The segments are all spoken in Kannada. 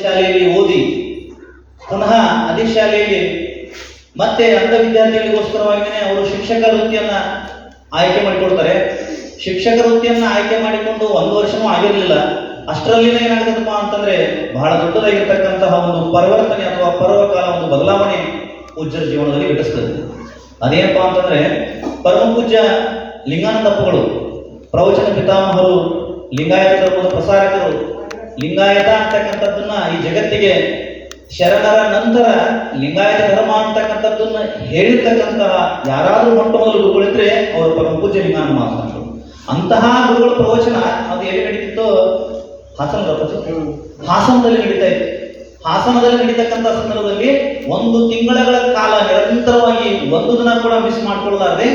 ಶಾಲೆಯಲ್ಲಿ ಓದಿ ಪುನಃ ಅದೇ ಶಾಲೆಯಲ್ಲಿ ಮತ್ತೆ ಅರ್ಧ ವಿದ್ಯಾರ್ಥಿಗಳಿಗೋಸ್ಕರವಾಗಿಯೇ ಅವರು ಶಿಕ್ಷಕ ವೃತ್ತಿಯನ್ನ ಆಯ್ಕೆ ಮಾಡಿಕೊಡ್ತಾರೆ. ಶಿಕ್ಷಕ ವೃತ್ತಿಯನ್ನ ಆಯ್ಕೆ ಮಾಡಿಕೊಂಡು ಒಂದು ವರ್ಷನೂ ಆಗಿರಲಿಲ್ಲ. ಅಷ್ಟರಲ್ಲಿನ ಏನಾಗುತ್ತಪ್ಪ ಅಂತಂದ್ರೆ ಬಹಳ ದೊಡ್ಡದಾಗಿರ್ತಕ್ಕಂತಹ ಒಂದು ಪರಿವರ್ತನೆ ಅಥವಾ ಪರ್ವಕಾಲ ಒಂದು ಬದಲಾವಣೆ ಪೂಜ್ಯರ ಜೀವನದಲ್ಲಿ ಘಟಿಸ್ತದೆ ಅದೇನಪ್ಪ ಅಂತಂದ್ರೆ ಪರಮ ಪೂಜ್ಯ ಲಿಂಗಾನಂದಪ್ಪಗಳು, ಪ್ರವಚನ ಪಿತಾಮಹರು ಲಿಂಗಾಯತ ಧರ್ಮದ ಪ್ರಸಾರಕರು ಲಿಂಗಾಯತ ಅಂತಕ್ಕಂಥದ್ದನ್ನ ಈ ಜಗತ್ತಿಗೆ ಶರಣರ ನಂತರ ಲಿಂಗಾಯತ ಧರ್ಮ ಅಂತಕ್ಕಂಥದ್ದನ್ನ ಹೇಳಿರ್ತಕ್ಕಂತಹ ಯಾರಾದರೂ ಮೊಟ್ಟ ಮೊದಲು ಗುರುಗಳಿದ್ರೆ ಅವರು ಪರಮ ಪೂಜ್ಯ ಲಿಂಗಾನ ಮಾಡ್ತಾರೆ ಅಂತಹ ಗುರುಗಳ ಪ್ರವಚನ ಅದು ಎಲ್ಲಿ ನಡೀತಿತ್ತು ಹಾಸನದ ಹಾಸನದಲ್ಲಿ ನಡೀತಾ ಇತ್ತು. ಹಾಸನದಲ್ಲಿ ನಡೀತಕ್ಕಂತಹ ಸಂದರ್ಭದಲ್ಲಿ ಒಂದು ತಿಂಗಳ ಕಾಲ ನಿರಂತರವಾಗಿ ಒಂದು ದಿನ ಕೂಡ ಮಿಸ್ ಮಾಡ್ಕೊಳ್ಳಲಾರದೆ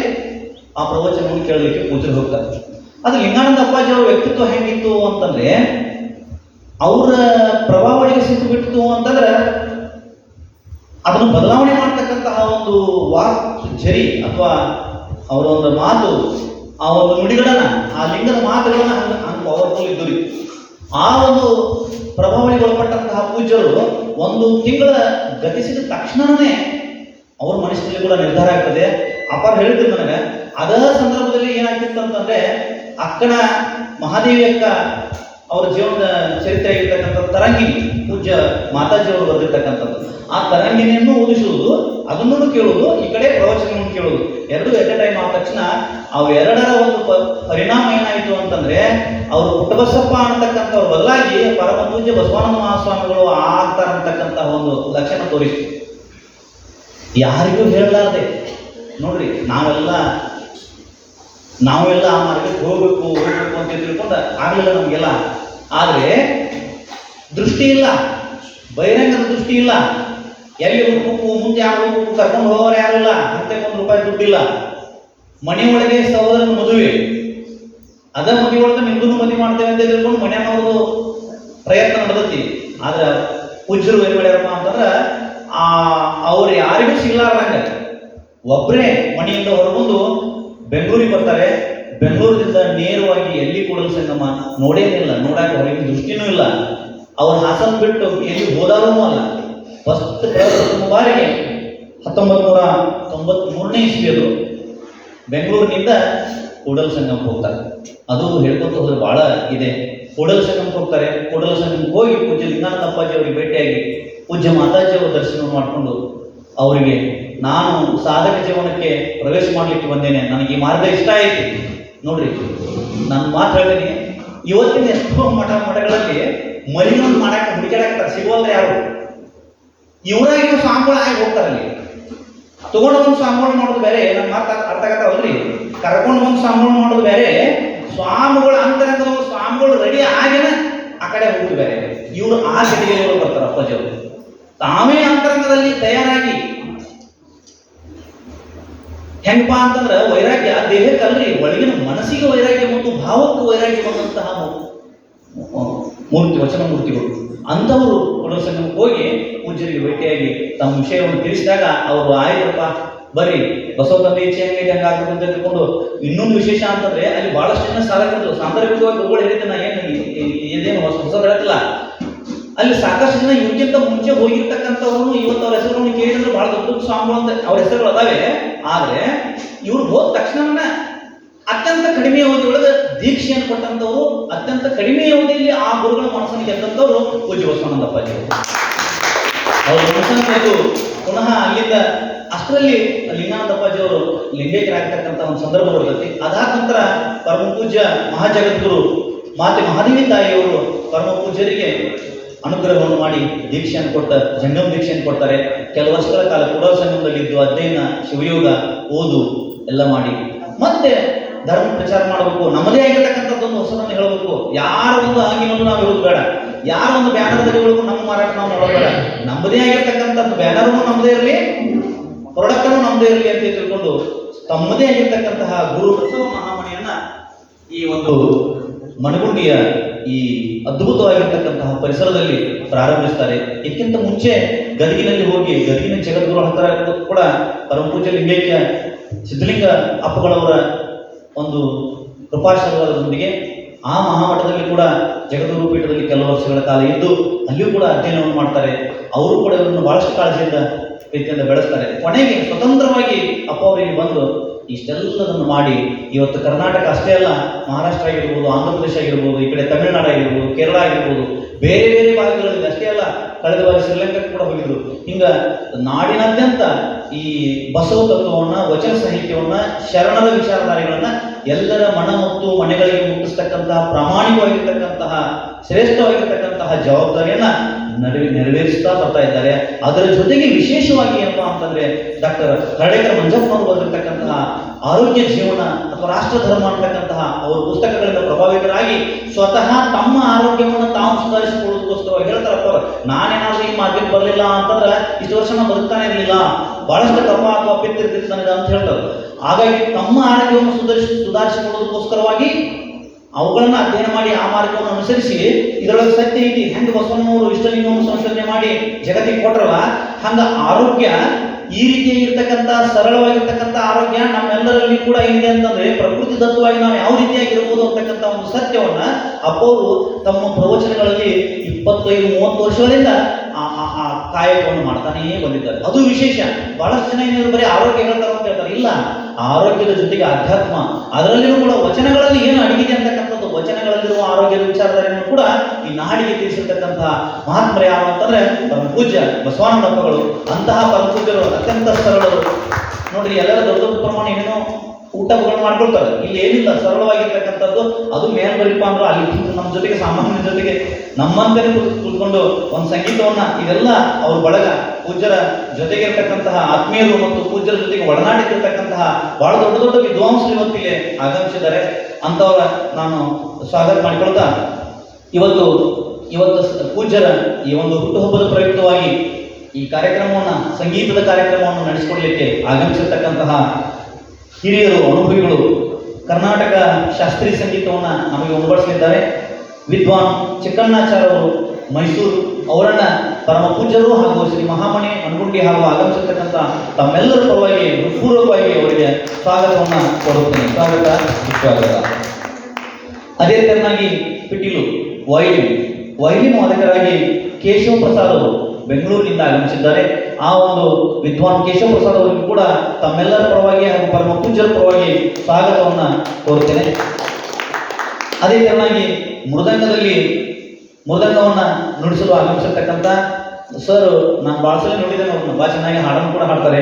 ಆ ಪ್ರವಚನವನ್ನು ಕೇಳಲಿಕ್ಕೆ ಪೂಜೆ ಹೋಗ್ತಾರೆ. ಅದು ಲಿಂಗಾನಂದ ಅಪ್ಪಾಜಿ ಅವರ ವ್ಯಕ್ತಿತ್ವ ಹೆಂಗಿತ್ತು ಅಂತಂದ್ರೆ ಅವರ ಪ್ರಭಾವಳಿಗೆ ಸಿಕ್ಕು ಬಿಟ್ಟಿತು ಅಂತಂದ್ರೆ ಅದನ್ನು ಬದಲಾವಣೆ ಮಾಡ್ತಕ್ಕಂತಹ ಒಂದು ವಾಕ್, ಜರಿ ಅಥವಾ ಅವರ ಒಂದು ಮಾತು, ಆ ಒಂದು ನುಡಿಗಳನ್ನ, ಆ ಲಿಂಗದ ಮಾತುಗಳನ್ನ ಹಂಗ ಪವರ್ಫುಲ್ ಇದ್ದು ರೀ. ಆ ಒಂದು ಪ್ರಭಾವಳಿಗೊಳಪಟ್ಟಂತಹ ಪೂಜ್ಯರು ಒಂದು ತಿಂಗಳ ಗತಿಸಿದ ತಕ್ಷಣನೇ ಅವ್ರ ಮನಸ್ಸಿನಲ್ಲಿ ಕೂಡ ನಿರ್ಧಾರ ಆಗ್ತದೆ. ಅಪಾರ ಹೇಳಿದ್ರು ನನಗೆ. ಅದ ಸಂದರ್ಭದಲ್ಲಿ ಏನಾಗ್ತಿತ್ತು ಅಂತಂದ್ರೆ ಅಕ್ಕನ ಮಹಾದೇವಿ ಅಕ್ಕ ಅವರ ಜೀವನದ ಚರಿತ್ರೆ ಆಗಿರ್ತಕ್ಕಂಥ ತರಂಗಿಣಿ ಪೂಜ್ಯ ಮಾತಾಜಿ ಅವರು ಬರೆದಿರ್ತಕ್ಕಂಥದ್ದು. ಆ ತರಂಗಿಣಿಯನ್ನು ಓದಿಸುವುದು, ಅದನ್ನು ಕೇಳುವುದು, ಈ ಕಡೆ ಪ್ರವಚನವನ್ನು ಕೇಳುವುದು. ಎರಡು ಎಟ್ ಟೈಮ್ ಆದ ತಕ್ಷಣ ಅವೆರಡರ ಒಂದು ಪರಿಣಾಮ ಏನಾಯಿತು ಅಂತಂದ್ರೆ, ಅವರು ಪುಟ್ಟಬಸಪ್ಪ ಅಂತಕ್ಕಂಥವ್ರು ಬದಲಾಗಿ ಪರಮ ಪೂಜ್ಯ ಬಸವಾನಂದ ಮಹಾಸ್ವಾಮಿಗಳು ಆಗ್ತಾರೆ ಅಂತಕ್ಕಂತಹ ಒಂದು ಲಕ್ಷಣ ತೋರಿಸಿತು. ಯಾರಿಗೂ ಹೇಳಲಾರದೆ, ನೋಡ್ರಿ, ನಾವೆಲ್ಲ ನಾವೆಲ್ಲ ಆ ಮಾರ್ಗಕ್ಕೆ ಹೋಗ್ಬೇಕು ಹೋಗ್ಬೇಕು ಅಂತ ತಿಳ್ಕೊಂಡ ಆಗಲಿಲ್ಲ ನಮಗೆಲ್ಲ. ಆದರೆ ದೃಷ್ಟಿ ಇಲ್ಲ. ಬಹಿರಂಗದ ದೃಷ್ಟಿ ಇಲ್ಲ. ಎಲ್ಲಿ ಹುಡುಕು ಮುಂದೆ ಯಾರು ಕರ್ಕೊಂಡು ಹೋಗೋರು ಯಾರು ಇಲ್ಲ. ಒಂದು ರೂಪಾಯಿ ದುಡ್ಡಿಲ್ಲ. ಮನೆ ಒಳಗೆ ಸಹೋದರನ ಮದುವೆ. ಅದ ಮದುವೆ ಒಳಗೆ ನಿಮ್ದು ಮದುವೆ ಮಾಡ್ತೇವೆ ಅಂತ ತಿಳ್ಕೊಂಡು ಮಾಡೋದು ಪ್ರಯತ್ನ ನಡೆದತಿ. ಆದ್ರೆ ಪೂಜ್ಯರು ಏನ್ ಮಾಡ್ಯಾರಪ್ಪ ಅಂತಂದ್ರೆ, ಆ, ಅವ್ರು ಯಾರಿಗೂ ಸಿಗ್ಲಾರ್ದಂಗ ಒಬ್ಬರೇ ಮನೆಯಿಂದ ಹೊರಬಂದು ಬೆಂಗಳೂರಿಗೆ ಬರ್ತಾರೆ. ಬೆಂಗಳೂರಿನಿಂದ ನೇರವಾಗಿ ಎಲ್ಲಿ ಕೂಡಲು ಸಂಗಮ ನೋಡೇನಿಲ್ಲ ನೋಡಕ್ಕೆ ಹೊರಗಿನ ದೃಷ್ಟಿನೂ ಇಲ್ಲ. ಅವ್ರ ಹಾಸನ ಬಿಟ್ಟು ಎಲ್ಲಿ ಹೋದಾರೂ ಅಲ್ಲ. ಫಸ್ಟ್ ಬಾರಿಗೆ ಹತ್ತೊಂಬತ್ತು ನೂರ ತೊಂಬತ್ ಮೂರನೇ ಬೆಂಗಳೂರಿನಿಂದ ಕೂಡಲ ಸಂಗಮಕ್ಕೆ ಹೋಗ್ತಾರೆ. ಅದು ಹೇಳ್ಕೊತ ಹೋದ್ರೆ ಬಹಳ ಇದೆ. ಕೂಡಲ ಸಂಗಮಕ್ಕೆ ಹೋಗ್ತಾರೆ. ಕೂಡಲ ಸಂಗಮಕ್ಕೆ ಹೋಗಿ ಪೂಜ್ಯ ಲಿಂಗಾನಂದ ಅಪ್ಪಾಜಿ ಅವರಿಗೆ ಭೇಟಿಯಾಗಿ ಪೂಜ್ಯ ಮಾತಾಜಿ ಅವರ ದರ್ಶನ ಮಾಡಿಕೊಂಡು ಅವರಿಗೆ ನಾನು ಸಾಧಕ ಜೀವನಕ್ಕೆ ಪ್ರವೇಶ ಮಾಡಲಿಕ್ಕೆ ಬಂದೇನೆ. ನನಗೆ ಈ ಮಾರ್ಗ ಇಷ್ಟ ಆಯಿತು. ನೋಡ್ರಿ, ನಾನು ಮಾತು ಹೇಳ್ತೀನಿ. ಇವತ್ತಿನ ಎಷ್ಟೋ ಮಠ ಮಠಗಳಲ್ಲಿ ಮರಿನೊಂದು ಮಾಡಕ್ಕೆ ಹುಡುಕಾಡಕ್ತಾರೆ ಸಿಗೋಲ್ಲ ಯಾರು? ಇವರಾಗಿ ಸ್ವಾಮಿಗಳು ಆಗಿ ಹೋಗ್ತಾರೆ ಅಲ್ಲಿ. ತಗೊಂಡು ಬಂದು ಸ್ವಾಮಿಗಳು ಮಾಡೋದು ಬೇರೆ ನನ್ನ ಮಾತು ಅರ್ಥ ಆಗತ್ತವಲ್ರಿ ಕರ್ಕೊಂಡು ಬಂದು ಸ್ವಾಮಿಗಳು ಮಾಡೋದು ಬೇರೆ, ಸ್ವಾಮಿಗಳು ಅಂತರಂಗದ ಸ್ವಾಮಿಗಳು ರೆಡಿ ಆಗಿನ ಆ ಕಡೆ ಹೋಗುದು ಬೇರೆ. ಇವರು ಆ ಸಿಟಿಗೆ ಬರ್ತಾರೆ ಅಪ್ಪಾಜಿ ಅವರು ತಾವೇ ಅಂತರಂಗದಲ್ಲಿ ತಯಾರಾಗಿ ಹೆಂಗಪ್ಪ ಅಂತಂದ್ರೆ ವೈರಾಗ್ಯ ದೇಹಕ್ಕಲ್ರಿ ಒಳಗಿನ ಮನಸ್ಸಿಗೆ ವೈರಾಗ್ಯ ಮತ್ತು ಭಾವಕ್ಕೆ ವೈರಾಗ್ಯ ಬಂದಂತಹ ಮೂರ್ತಿ. ವಚನ ಮೂರ್ತಿಗಳು. ಅಂಥವರು ಕೊಡೋ ಹೋಗಿ ಪೂಜ್ಯರಿಗೆ ಭೇಟಿಯಾಗಿ ತಮ್ಮ ವಿಷಯವನ್ನು ತಿಳಿಸಿದಾಗ ಅವರು, ಆಯ್ತಪ್ಪ, ಬರ್ರಿ ಬಸವ ತಂದೆ ಇಚ್ಛೆ ಹಂಗಾಗ್ತದೆ ಅಂತ ತಿಳ್ಕೊಂಡು ಇನ್ನೊಂದು ವಿಶೇಷ ಅಂತಂದ್ರೆ ಅಲ್ಲಿ ಬಹಳಷ್ಟು ಜನ ಸಾಧಕರು ಸಾಂದರ್ಭಿಕವಾಗಿ ಗುರುಗಳು ಹೇಳಿದ್ದೆ ನಾ, ಏನು ಇದೇನು ಹೊಸ ಹೊಸದು ಹೇಳತ್ತಿಲ್ಲ? ಅಲ್ಲಿ ಸಾಕಷ್ಟು ಜನ ಇವ್ರಿಗಿಂತ ಮುಂಚೆ ಹೋಗಿರ್ತಕ್ಕಂಥವ್ರು ಇವತ್ತು ಅವ್ರ ಹೆಸರು ಕೇಳಿದ್ರು ಬಹಳ ದೊಡ್ಡ ಸ್ವಾಮಿಗಳು ಅಂತ ಅವ್ರ ಹೆಸರುಗಳು ಅದಾವೆ ಆದ್ರೆ ಇವ್ರು ಹೋದ ತಕ್ಷಣ ಅತ್ಯಂತ ಕಡಿಮೆ ಅವಧಿಯೊಳಗೆ ದೀಕ್ಷೆಯನ್ನು ಕೊಟ್ಟಂತವ್ರು ಅತ್ಯಂತ ಕಡಿಮೆ ಅವಧಿಯಲ್ಲಿ ಆ ಗುರುಗಳ ಮನಸ್ಸನ್ನು ಗೆದ್ದಂಥವ್ರು ಪೂಜೆ ಬಸವಾನಂದ ಅಪ್ಪಾಜಿ ಅವರು. ಮನಸ್ಸನ್ನು ಪುನಃ ಅಲ್ಲಿಂದ ಅಷ್ಟರಲ್ಲಿ ಲಿಂಗಾನಂದಪ್ಪಾಜಿ ಅವರು ಲಿಂಗೈಕ್ಯರಾಗ್ತಕ್ಕಂಥ ಒಂದು ಸಂದರ್ಭ ಬರ್ತೈತಿ ಅದಾದ ನಂತರ ಪರಮ ಪೂಜ್ಯ ಮಹಾಜಗದ್ಗುರು ಮಾತೆ ಮಹಾದೇವಿ ತಾಯಿಯವರು ಪರಮ ಪೂಜ್ಯರಿಗೆ ಅನುಗ್ರಹವನ್ನು ಮಾಡಿ ದೀಕ್ಷೆಯನ್ನು ಕೊಡ್ತಾರೆ ಜಂಗಮ ದೀಕ್ಷೆಯನ್ನು ಕೊಡ್ತಾರೆ. ಕೆಲವು ವರ್ಷಗಳ ಕಾಲ ಕೂಡ ಸಂಗಮದಲ್ಲಿ ಇದ್ದು ಅಧ್ಯಯನ, ಶಿವಯೋಗ, ಓದು ಎಲ್ಲ ಮಾಡಿ. ಮತ್ತೆ ಧರ್ಮ ಪ್ರಚಾರ ಮಾಡಬೇಕು. ನಮ್ಮದೇ ಆಗಿರ್ತಕ್ಕಂಥದ್ದೊಂದು ಹೊಸದನ್ನು ಹೇಳಬೇಕು. ಯಾರ ಒಂದು ಆಗಿನೂ ನಾವು ಹೇಳೋದು ಬೇಡ. ಯಾರ ಒಂದು ಬ್ಯಾನರ್ ಹೇಳಬೇಕು, ನಮ್ಮ ಮಾರಾಟ ನಾವು ಮಾಡೋದು ಬೇಡ. ನಮ್ಮದೇ ಆಗಿರ್ತಕ್ಕಂಥದ್ದು ಬ್ಯಾನರೂ ನಮ್ಮದೇ ಇರಲಿ, ಪ್ರೊಡಕ್ಟನ್ನು ನಮ್ಮದೇ ಇರಲಿ ಅಂತ ತಿಳ್ಕೊಂಡು ತಮ್ಮದೇ ಆಗಿರ್ತಕ್ಕಂತಹ ಗುರು ಬಸವ ಮಹಾಮಣಿಯನ್ನ ಈ ಒಂದು ಮನಗುಂಡಿಯ ಈ ಅದ್ಭುತವಾಗಿರ್ತಕ್ಕಂತಹ ಪರಿಸರದಲ್ಲಿ ಪ್ರಾರಂಭಿಸ್ತಾರೆ. ಇದಕ್ಕಿಂತ ಮುಂಚೆ ಗದಗಿನಲ್ಲಿ ಹೋಗಿ ಗದಗಿನ ಜಗದ್ಗುರು ಹತ್ತಿರ ಕೂಡ ಪರಮ ಪೂಜ್ಯ ಲಿಂಗೈಕ್ಯ ಸಿದ್ಧಲಿಂಗ ಅಪ್ಪಗಳವರ ಒಂದು ಕೃಪಾಶೀರ್ವಾದದೊಂದಿಗೆ ಆ ಮಹಾಮಠದಲ್ಲಿ ಕೂಡ ಜಗದ್ಗುರು ಪೀಠದಲ್ಲಿ ಕೆಲವು ವರ್ಷಗಳ ಕಾಲ ಇದ್ದು ಅಲ್ಲಿಯೂ ಕೂಡ ಅಧ್ಯಯನವನ್ನು ಮಾಡ್ತಾರೆ. ಅವರು ಕೂಡ ಇವರನ್ನು ಬಹಳಷ್ಟು ಕಾಳಜಿಯಿಂದ ರೀತಿಯಿಂದ ಬೆಳೆಸ್ತಾರೆ. ಕೊನೆಗೆ ಸ್ವತಂತ್ರವಾಗಿ ಅಪ್ಪ ಅವರಿಗೆ ಬಂದು ಇಷ್ಟೆಲ್ಲದನ್ನು ಮಾಡಿ, ಇವತ್ತು ಕರ್ನಾಟಕ ಅಷ್ಟೇ ಅಲ್ಲ, ಮಹಾರಾಷ್ಟ್ರ ಆಗಿರ್ಬೋದು ಆಂಧ್ರ ಪ್ರದೇಶ ಆಗಿರ್ಬೋದು, ಈ ಕಡೆ ತಮಿಳುನಾಡು ಆಗಿರ್ಬೋದು, ಕೇರಳ ಆಗಿರ್ಬೋದು, ಬೇರೆ ಬೇರೆ ಭಾಗಗಳಲ್ಲಿ ಅಷ್ಟೇ ಅಲ್ಲ, ಕಳೆದ ಬಾರಿ ಶ್ರೀಲಂಕಾಕ್ಕೆ ಕೂಡ ಹೋಗಿದ್ರು. ಹಿಂಗ ನಾಡಿನಾದ್ಯಂತ ಈ ಬಸವ ತತ್ವವನ್ನ ವಚನ ಸಾಹಿತ್ಯವನ್ನ, ಶರಣರ ವಿಚಾರಧಾರೆಗಳನ್ನ ಎಲ್ಲರ ಮನ ಮತ್ತು ಮನೆಗಳಿಗೆ ಮುಟ್ಟಿಸ್ತಕ್ಕಂತಹ, ಪ್ರಾಮಾಣಿಕವಾಗಿರ್ತಕ್ಕಂತಹ, ಶ್ರೇಷ್ಠವಾಗಿರ್ತಕ್ಕಂತಹ ಜವಾಬ್ದಾರಿಯನ್ನ ನಡುವೆ ನೆರವೇರಿಸ್ತಾ ಬರ್ತಾ ಇದ್ದಾರೆ. ಅದರ ಜೊತೆಗೆ ವಿಶೇಷವಾಗಿ ಏನಪ್ಪ ಅಂತಂದ್ರೆ ಡಾಕ್ಟರ್ ಹರಡೇಕರ್ ಮಂಜಪ್ಪನವರು ಬರೆದಿರ್ತಕ್ಕಂತಹ ಆರೋಗ್ಯ ಜೀವನ ಅಥವಾ ರಾಷ್ಟ್ರ ಧರ್ಮ ಅಂತಕ್ಕಂತಹ ಅವರ ಪುಸ್ತಕಗಳಿಂದ ಪ್ರಭಾವಿತರಾಗಿ ಸ್ವತಃ ತಮ್ಮ ಆರೋಗ್ಯವನ್ನು ತಾವು ಸುಧಾರಿಸಿಕೊಳ್ಳೋದಕ್ಕೋಸ್ಕರ ಹೇಳ್ತಾರಪ್ಪ ಅವ್ರು, ನಾನೇನಾದ್ರೂ ಈ ಮಾರ್ಕೆಟ್ ಬರಲಿಲ್ಲ ಅಂತಂದ್ರೆ ಇಷ್ಟು ವರ್ಷ ನಾನು ಬದುಕ್ತಾನೆ ಇರಲಿಲ್ಲ ಬಹಳಷ್ಟು ಕಪ್ಪ ಅಥವಾ ಪಿತ್ತಿರ್ತಿರ್ತಾನೆ ಅಂತ ಹೇಳ್ತಾರೆ. ಹಾಗಾಗಿ ತಮ್ಮ ಆರೋಗ್ಯವನ್ನು ಸುಧಾರಿಸಿ ಸುಧಾರಿಸಿಕೊಳ್ಳೋದಕ್ಕೋಸ್ಕರವಾಗಿ ಅವುಗಳನ್ನ ಅಧ್ಯಯನ ಮಾಡಿ ಆ ಮಾರ್ಗವನ್ನು ಅನುಸರಿಸಿ, ಇದರೊಳಗೆ ಸತ್ಯ ಐತಿ ಹೆಂಗೆ ಬಸವನವರು ಇಷ್ಟಲಿಂಗವನ್ನು ಸಂಶೋಧನೆ ಮಾಡಿ ಜಗತ್ತಿಗೆ ಕೊಟ್ರಲ್ಲ, ಹಂಗ ಆರೋಗ್ಯ ಈ ರೀತಿಯಾಗಿರ್ತಕ್ಕಂಥ, ಸರಳವಾಗಿರ್ತಕ್ಕಂಥ ಆರೋಗ್ಯ ನಮ್ಮೆಲ್ಲರಲ್ಲಿ ಕೂಡ ಇದೆ ಅಂತಂದ್ರೆ, ಪ್ರಕೃತಿ ದತ್ತವಾಗಿ ನಾವು ಯಾವ ರೀತಿಯಾಗಿರ್ಬೋದು ಅಂತಕ್ಕಂಥ ಒಂದು ಸತ್ಯವನ್ನ ಅಪ್ಪವರು ತಮ್ಮ ಪ್ರವಚನಗಳಲ್ಲಿ ಇಪ್ಪತ್ತೈದು, ಮೂವತ್ತು ವರ್ಷಗಳಿಂದ ಆ ಕಾಯಕವನ್ನು ಮಾಡ್ತಾನೇ ಬಂದಿದ್ದಾರೆ. ಅದು ವಿಶೇಷ. ಬಹಳಷ್ಟು ಜನ ಏನಿದ್ರು ಬರೀ ಆರೋಗ್ಯ ಹೇಳ್ತಾರೆ ಅಂತ ಹೇಳ್ತಾರೆ. ಇಲ್ಲ. ಆರೋಗ್ಯದ ಜೊತೆಗೆ ಅಧ್ಯಾತ್ಮ ಅದರಲ್ಲಿಯೂ ಕೂಡ ವಚನಗಳಲ್ಲಿ ಏನು ಅಡಗಿದೆ ಅಂತಕ್ಕಂಥದ್ದು, ವಚನಗಳಲ್ಲಿರುವ ಆರೋಗ್ಯದ ವಿಚಾರಧಾರೆಯನ್ನು ಕೂಡ ಈ ನಾಡಿಗೆ ತಿಳಿಸಿರ್ತಕ್ಕಂತಹ ಮಹಾತ್ಮರ ಯಾವ ಅಂತಂದ್ರೆ ಪೂಜ್ಯ ಬಸವಾನಂದಪ್ಪಗಳು ಅಂತಹ ಪರಮ ಪೂಜ್ಯರು ಅತ್ಯಂತ ಸರಳರು. ನೋಡ್ರಿ, ಎಲ್ಲರ ದೊಡ್ಡ ದೊಡ್ಡ ಪ್ರಮಾಣ ಊಟ ಊಟಗಳು ಮಾಡ್ಕೊಳ್ತಾರೆ. ಇಲ್ಲಿ ಏನಿಲ್ಲ, ಸರಳವಾಗಿರ್ತಕ್ಕಂಥದ್ದು, ಅದು ಮೇಲ್ ಬರಿಪ ಅಂದ್ರೆ ಅಲ್ಲಿ ನಮ್ಮ ಜೊತೆಗೆ ಸಾಮಾನ್ಯ ಜೊತೆಗೆ ಕುತ್ಕೊಂಡು ಕೂತ್ಕೊಂಡು ಒಂದು ಸಂಗೀತವನ್ನ ಇದೆಲ್ಲ ಅವ್ರ ಬಳಗ. ಪೂಜ್ಯರ ಜೊತೆಗಿರ್ತಕ್ಕಂತಹ ಆತ್ಮೀಯರು ಮತ್ತು ಪೂಜ್ಯರ ಜೊತೆಗೆ ಒಡನಾಡಿರ್ತಕ್ಕಂತಹ ಬಹಳ ದೊಡ್ಡ ದೊಡ್ಡ ವಿದ್ವಾಂಸರು ಇವತ್ತಿಲ್ಲಿ ಆಗಮಿಸಿದ್ದಾರೆ. ಅಂತವರ ನಾನು ಸ್ವಾಗತ ಮಾಡಿಕೊಳ್ತಾ, ಇವತ್ತು ಇವತ್ತು ಪೂಜ್ಯರ ಈ ಒಂದು ಹುಟ್ಟುಹಬ್ಬದ ಪ್ರಯುಕ್ತವಾಗಿ ಈ ಕಾರ್ಯಕ್ರಮವನ್ನ, ಸಂಗೀತದ ಕಾರ್ಯಕ್ರಮವನ್ನು ನಡೆಸಿಕೊಡ್ಲಿಕ್ಕೆ ಆಗಮಿಸಿರ್ತಕ್ಕಂತಹ ಹಿರಿಯರು, ಅನುಭವಿಗಳು, ಕರ್ನಾಟಕ ಶಾಸ್ತ್ರೀಯ ಸಂಗೀತವನ್ನ ನಮಗೆ ಉಣಬಡಿಸಲಿದ್ದಾರೆ. ವಿದ್ವಾನ್ ಚಿಕ್ಕಣ್ಣಾಚಾರ್ ಅವರು ಮೈಸೂರು ಅವರನ್ನ ಪರಮ ಪೂಜ್ಯರು ಹಾಗೂ ಶ್ರೀ ಮಹಾಮಣಿ ಅನ್ಗುಂಡಿ ಹಾಗೂ ಆಗಮಿಸಿರ್ತಕ್ಕಂಥ ತಮ್ಮೆಲ್ಲರ ಪರವಾಗಿ, ಪೂರ್ವಕವಾಗಿ ಅವರಿಗೆ ಸ್ವಾಗತವನ್ನ ಕೊಡುತ್ತೇನೆ ಸ್ವಾಗತ ಸ್ವಾಗತ ಅದೇ ತೆರನಾಗಿ ಪಿಟೀಲು ವೈಲಿನ್ ವೈಲಿನ್ ವಾದಕರಾಗಿ ಕೇಶವ ಪ್ರಸಾದ್ ಅವರು ಬೆಂಗಳೂರಿನಿಂದ ಆಗಮಿಸಿದ್ದಾರೆ. ಆ ಒಂದು ವಿದ್ವಾನ್ ಕೇಶವ ಪ್ರಸಾದ್ ಅವರಿಗೂ ಕೂಡ ತಮ್ಮೆಲ್ಲರ ಪರವಾಗಿ ಹಾಗೂ ಪರಮ ಪೂಜ್ಯರ ಪರವಾಗಿ ಸ್ವಾಗತವನ್ನ ಕೋರುತ್ತೇನೆ. ಅದೇ ತೆರನಾಗಿ ಮೃದಂಗದಲ್ಲಿ ಮೃದಂಗವನ್ನ ನುಡಿಸಲು ಆಗಮಿಸಿರ್ತಕ್ಕಂಥ ಸರ್ ನಾನು ಭಾಳ ಸಲ ನೋಡಿದ್ದೇನೆ ಅವ್ರನ್ನ. ಭಾಳ ಚೆನ್ನಾಗಿ ಹಾಡನ್ನು ಕೂಡ ಹಾಡ್ತಾರೆ.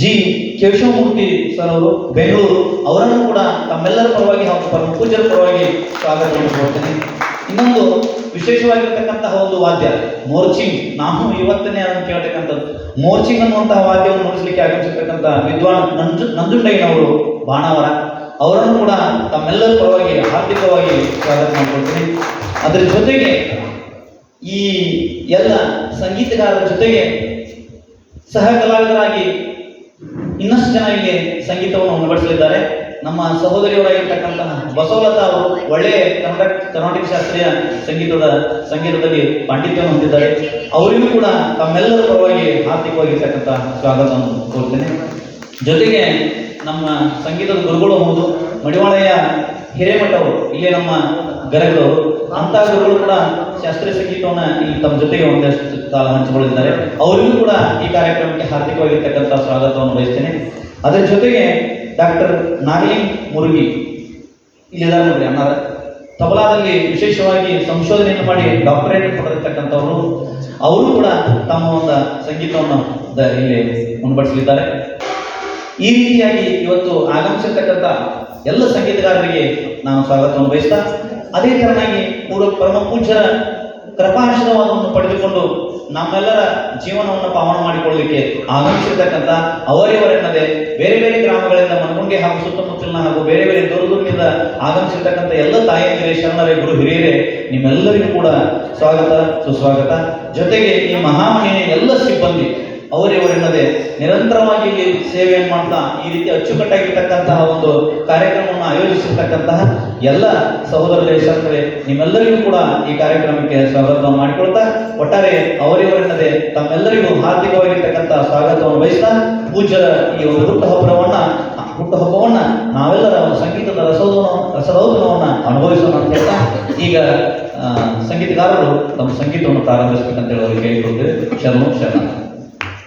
ಜಿ ಕೇಶವಮೂರ್ತಿ ಸರ್ ಅವರು, ಬೆಂಗಳೂರು, ಅವರನ್ನು ಕೂಡ ತಮ್ಮೆಲ್ಲರ ಪರವಾಗಿ ಹಾಗೂ ಪರಮ ಪೂಜ್ಯರ ಪರವಾಗಿ ಸ್ವಾಗತ ಮಾಡಿಕೊಳ್ತೇನೆ. ಇನ್ನೊಂದು ವಿಶೇಷವಾಗಿರ್ತಕ್ಕಂತಹ ಒಂದು ವಾದ್ಯ, ಮೋರ್ಚಿಂಗ್. ನಾನು ಇವತ್ತನೇ ಅದನ್ನು ಕೇಳ್ತಕ್ಕಂಥದ್ದು. ಮೋರ್ಚಿಂಗ್ ಅನ್ನುವಂತಹ ವಾದ್ಯವನ್ನು ನುಡಿಸಲಿಕ್ಕೆ ಆಗಮಿಸಿರ್ತಕ್ಕಂಥ ವಿದ್ವಾನ್ ನಂಜು, ನಂಜುಂಡಯ್ಯನವರು, ಬಾಣಾವರ, ಅವರನ್ನು ಕೂಡ ತಮ್ಮೆಲ್ಲರ ಪರವಾಗಿ ಹಾರ್ದಿಕವಾಗಿ ಸ್ವಾಗತ ಮಾಡ್ಕೊಳ್ತೀನಿ. ಅದರ ಜೊತೆಗೆ ಈ ಎಲ್ಲ ಸಂಗೀತಗಾರರ ಜೊತೆಗೆ ಸಹ ಕಲಾವಿದರಾಗಿ ಇನ್ನಷ್ಟು ಜನ ಇಲ್ಲಿ ಸಂಗೀತವನ್ನು ಅನುಭವಿಸಲಿದ್ದಾರೆ ನಮ್ಮ ಸಹೋದರಿಯವರಾಗಿರ್ತಕ್ಕಂತಹ ಬಸವಲತಾ ಅವರು ಒಳ್ಳೆಯ ಕರ್ನಾಟಕ ಕರ್ನಾಟಕ ಶಾಸ್ತ್ರೀಯ ಸಂಗೀತದ, ಸಂಗೀತದಲ್ಲಿ ಪಾಂಡಿತ್ಯವನ್ನು ಹೊಂದಿದ್ದಾರೆ. ಅವರಿಗೂ ಕೂಡ ತಮ್ಮೆಲ್ಲರ ಪರವಾಗಿ ಆರ್ಥಿಕವಾಗಿರ್ತಕ್ಕಂಥ ಸ್ವಾಗತವನ್ನು ಕೋರ್ತೇನೆ. ಜೊತೆಗೆ ನಮ್ಮ ಸಂಗೀತದ ಗುರುಗಳು ಹೌದು. ಮಡಿವಾಳೆಯ ಹಿರೇಮಠ ಅವರು ಇಲ್ಲೇ ನಮ್ಮ ಗರಗಳು ಅಂತ ಗುರುಗಳು ಕೂಡ ಶಾಸ್ತ್ರೀಯ ಸಂಗೀತವನ್ನ ಇಲ್ಲಿ ತಮ್ಮ ಜೊತೆಗೆ ಒಂದಷ್ಟು ಹಂಚಿಕೊಳ್ಳಿದ್ದಾರೆ ಅವರಿಗೂ ಕೂಡ ಈ ಕಾರ್ಯಕ್ರಮಕ್ಕೆ ಹಾರ್ದಿಕವಾಗಿರ್ತಕ್ಕಂಥ ಸ್ವಾಗತವನ್ನು ವಹಿಸ್ತೇನೆ. ಅದರ ಜೊತೆಗೆ ಡಾಕ್ಟರ್ ನಾಗಲಿಂಗ್ ಮುರುಗಿ ಇಲ್ಲಿದ್ದಾರೆ ನೋಡ್ರಿ ಅನ್ನಾರ ತಬಲಾದಲ್ಲಿ ವಿಶೇಷವಾಗಿ ಸಂಶೋಧನೆಯನ್ನು ಮಾಡಿ ಡಾಕ್ಟರೇಟ್ ಪಡೆದಿರ್ತಕ್ಕಂಥವರು ಅವರು ಕೂಡ ತಮ್ಮ ಒಂದು ಸಂಗೀತವನ್ನು ಇಲ್ಲಿ ಮುನ್ಬಡಿಸಲಿದ್ದಾರೆ ಈ ರೀತಿಯಾಗಿ ಇವತ್ತು ಆಗಮಿಸಿರ್ತಕ್ಕಂಥ ಎಲ್ಲ ಸಂಗೀತಗಾರರಿಗೆ ನಾನು ಸ್ವಾಗತವನ್ನು ಬಯಸ್ತಾ ಅದೇ ತರನಾಗಿ ಪೂರ್ವ ಪರಮ ಪೂಜ್ಯರ ಕೃಪಾಶೀರ್ವಾದವನ್ನು ಪಡೆದುಕೊಂಡು ನಮ್ಮೆಲ್ಲರ ಜೀವನವನ್ನು ಪಾವನ ಮಾಡಿಕೊಳ್ಳಲಿಕ್ಕೆ ಆಗಮಿಸಿರ್ತಕ್ಕಂಥ ಅವರಿವರೆನ್ನದೆ ಬೇರೆ ಬೇರೆ ಗ್ರಾಮಗಳಿಂದ ಮನಗುಂಡಿ ಹಾಗೂ ಸುತ್ತಮುತ್ತಲಿನ ಹಾಗೂ ಬೇರೆ ಬೇರೆ ದೂರ ದೂರದಿಂದ ಆಗಮಿಸಿರ್ತಕ್ಕಂಥ ಎಲ್ಲ ತಾಯಂದಿರೇ ಶರಣರೇ, ಗುರು ಹಿರಿಯರೇ, ನಿಮ್ಮೆಲ್ಲರಿಗೂ ಕೂಡ ಸ್ವಾಗತ, ಸುಸ್ವಾಗತ. ಜೊತೆಗೆ ಈ ಮಹಾಮನೆಯ ಎಲ್ಲ ಸಿಬ್ಬಂದಿ ಅವರಿವರೆನ್ನದೆ ನಿರಂತರವಾಗಿ ಇಲ್ಲಿ ಸೇವೆಯನ್ನು ಮಾಡ್ತಾ ಈ ರೀತಿ ಅಚ್ಚುಕಟ್ಟಾಗಿರ್ತಕ್ಕಂತಹ ಒಂದು ಕಾರ್ಯಕ್ರಮವನ್ನು ಆಯೋಜಿಸಿರ್ತಕ್ಕಂತಹ ಎಲ್ಲ ಸಹೋದರ ಶರಣರೇ ನಿಮ್ಮೆಲ್ಲರಿಗೂ ಕೂಡ ಈ ಕಾರ್ಯಕ್ರಮಕ್ಕೆ ಸ್ವಾಗತ ಮಾಡಿಕೊಳ್ತಾ ಒಟ್ಟಾರೆ ಅವರಿವರಿಲ್ಲದೆ ತಮ್ಮೆಲ್ಲರಿಗೂ ಹಾರ್ದಿಕವಾಗಿರ್ತಕ್ಕಂತಹ ಸ್ವಾಗತವನ್ನು ಬಯಸ್ತಾ ಪೂಜ್ಯರ ಈ ಒಂದು ಹುಟ್ಟುಹಬ್ಬವನ್ನ ಹುಟ್ಟುಹಬ್ಬವನ್ನ ನಾವೆಲ್ಲರ ಒಂದು ಸಂಗೀತದ ರಸೋದನ ರಸದೌತಣವನ್ನ ಅನುಭವಿಸೋಣ ಅಂತ ಹೇಳ್ತಾ ಈಗ ಸಂಗೀತಗಾರರು ತಮ್ಮ ಸಂಗೀತವನ್ನು ಪ್ರಾರಂಭಿಸಬೇಕಂತ ಹೇಳಿ ಅವರಿಗೆ ಕೇಳಿಕೊಳ್ತೇವೆ ಶರಣು ಶರಣ